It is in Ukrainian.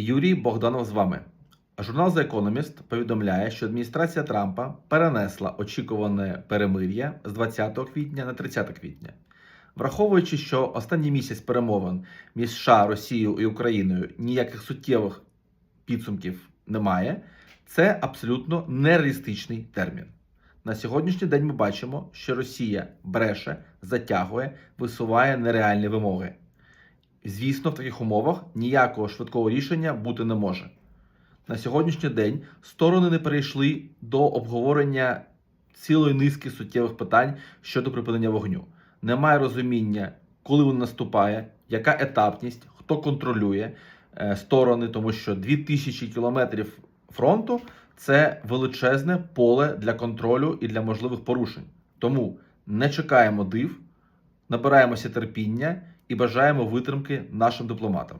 Юрій Богданов з вами. Журнал The Economist повідомляє, що адміністрація Трампа перенесла очікуване перемир'я з 20 квітня на 30 квітня. Враховуючи, що останній місяць перемовин між США, Росією і Україною ніяких суттєвих підсумків немає, це абсолютно нереалістичний термін. На сьогоднішній день ми бачимо, що Росія бреше, затягує, висуває нереальні вимоги. Звісно, в таких умовах ніякого швидкого рішення бути не може. На сьогоднішній день сторони не перейшли до обговорення цілої низки суттєвих питань щодо припинення вогню. Немає розуміння, коли він наступає, яка етапність, хто контролює е, сторони, тому що 2000 кілометрів фронту це величезне поле для контролю і для можливих порушень. Тому не чекаємо див, набираємося терпіння і бажаємо витримки нашим дипломатам.